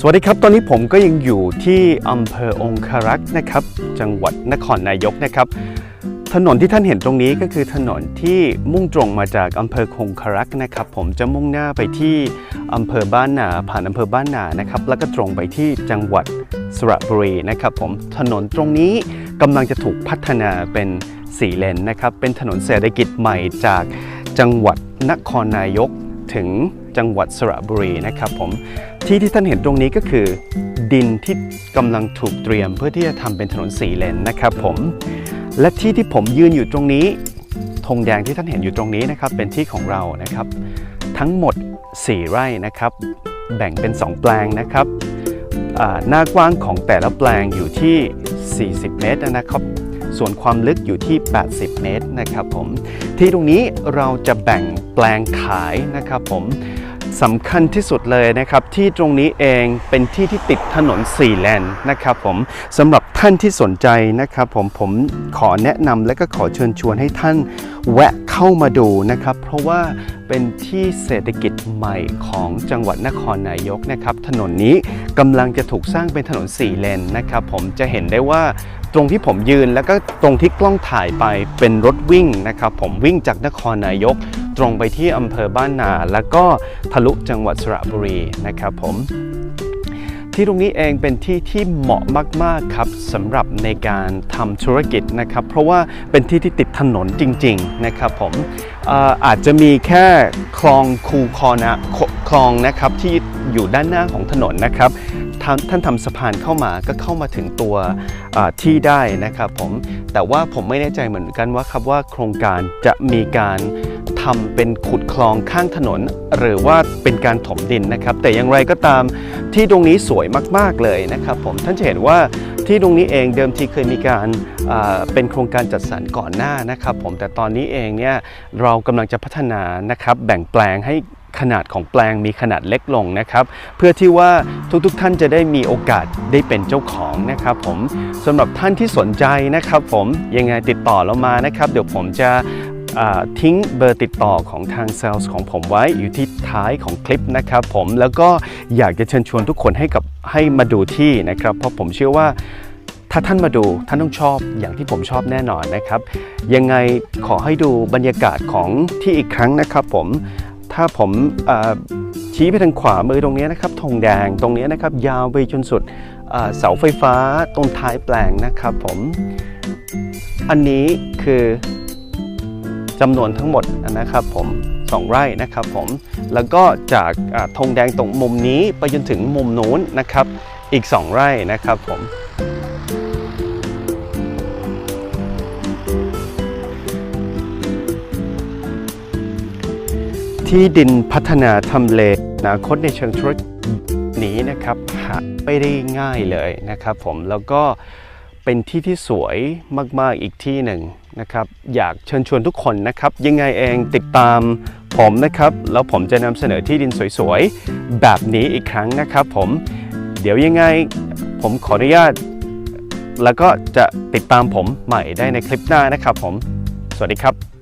สวัสดีครับ ตอนนี้ผมก็ยังอยู่ที่อำเภอองคารักษ์นะครับ จังหวัดนครนายกนะครับ ถนนที่ท่านเห็นตรงนี้ก็คือถนนที่มุ่งตรงมาจากอำเภอคงคารักษ์นะครับ ผมจะมุ่งหน้าไปที่อำเภอบ้านนาผ่านอำเภอบ้านนานะครับ แล้วก็ตรงไปที่จังหวัดสระบุรีนะครับ ผมถนนตรงนี้กำลังจะถูกพัฒนาเป็นสี่เลนนะครับ เป็นถนนเศรษฐกิจใหม่จากจังหวัดนครนายกถึง จังหวัดสระบุรีนะครับผมที่ที่ท่านเห็นตรงนี้ก็คือ ดินที่กำลังถูกเตรียมเพื่อที่จะทำเป็นถนนสี่เลนนะครับผมและที่ที่ผมยืนอยู่ตรงนี้ธงแดงที่ท่านเห็นอยู่ตรงนี้นะครับเป็นที่ของเรานะครับ ทั้งหมด 4 ไร่นะครับ แบ่งเป็น 2 แปลงนะครับหน้ากว้างของแต่ละแปลงอยู่ที่ 40 เมตรนะครับ ส่วนความลึกอยู่ที่ 80 เมตรนะครับผมที่ตรงนี้เราจะแบ่งแปลงขายนะครับผม สำคัญที่สุดเลยนะครับ ที่ตรงนี้เองเป็นที่ที่ติดถนนสี่เลนนะครับผมสำหรับท่านที่สนใจนะครับผมผมขอแนะนำและก็ขอเชิญชวนให้ท่านแวะเข้ามาดูนะครับ เพราะว่าเป็นที่เศรษฐกิจใหม่ของจังหวัดนครนายกนะครับ ถนนนี้กำลังจะถูกสร้างเป็นถนนสี่เลนนะครับ ผมจะเห็นได้ว่าตรงที่ผมยืนแล้วก็ตรงที่กล้องถ่ายไปเป็นรถวิ่งนะครับ ผมวิ่งจากนครนายก ตรงไปที่อำเภอบ้านนา แล้วก็ทะลุจังหวัดสระบุรีนะครับผมที่ตรงนี้เองเป็นที่ที่เหมาะมาก ๆ ครับสำหรับในการทำธุรกิจนะครับ เพราะว่าเป็นที่ที่ติดถนนจริง ๆ นะครับผมอาจจะมีแค่คลองคูคอนะคลองนะครับที่อยู่ด้านหน้าของถนนนะครับท่านท่านทำสะพานเข้ามาก็เข้ามาถึงตัวที่ได้นะครับผมแต่ว่าผมไม่แน่ใจเหมือนกันว่าครับว่าโครงการจะมีการ ทำเป็นขุดคลองข้างถนน หรือว่าเป็นการถมดินนะครับ แต่อย่างไรก็ตามที่ตรงนี้สวยมาก ๆ เลยนะครับผมท่านจะเห็นว่าที่ตรงนี้เองเดิมทีเคยมีการเป็นโครงการจัดสรรก่อนหน้านะครับ ผมแต่ตอนนี้เองเนี่ยเรากำลังจะพัฒนานะครับแบ่งแปลงให้ขนาดของแปลงมีขนาดเล็กลงนะครับ เพื่อที่ว่าทุกๆท่านจะได้มีโอกาสได้เป็นเจ้าของนะครับ ผมสำหรับท่านที่สนใจนะครับ ผมยังไงติดต่อเรามานะครับ เดี๋ยวผมจะ ทิ้งเบอร์ติดต่อของทางเซลล์ของผมไว้อยู่ที่ท้ายของคลิปนะครับผมแล้วก็อยากจะเชิญชวนทุกคนให้กับให้มาดูที่นะครับ เพราะผมเชื่อว่าถ้าท่านมาดูท่านต้องชอบอย่างที่ผมชอบแน่นอนนะครับ ยังไงขอให้ดูบรรยากาศของที่อีกครั้งนะครับผมถ้าผมชี้ไปทางขวามือตรงนี้นะครับธงแดงตรงนี้นะครับ ยาวไปจนสุดเสาไฟฟ้าตรงท้ายแปลงนะครับผม อันนี้คือ จำนวนทั้งหมดนะครับผม2ไร่นะครับผมแล้วก็จากธงแดงตรงมุมนี้ไปจนถึงมุมนู้นนะครับอีก 2 ไร่นะครับผมที่ดินพัฒนาทำเลอนาคตในเชิงธุรกิจนี้นะครับหาไม่ได้ง่ายเลยนะครับผมแล้วก็เป็นที่ที่สวยมาก ๆ อีกที่หนึ่ง นะครับอยากเชิญชวนทุกคนนะครับยังไงเองติดตามผมนะครับ แล้วผมจะนำเสนอที่ดินสวยๆ แบบนี้อีกครั้งนะครับผมเดี๋ยวยังไงผมขออนุญาต แล้วก็จะติดตามผมใหม่ได้ในคลิปหน้านะครับผม สวัสดีครับ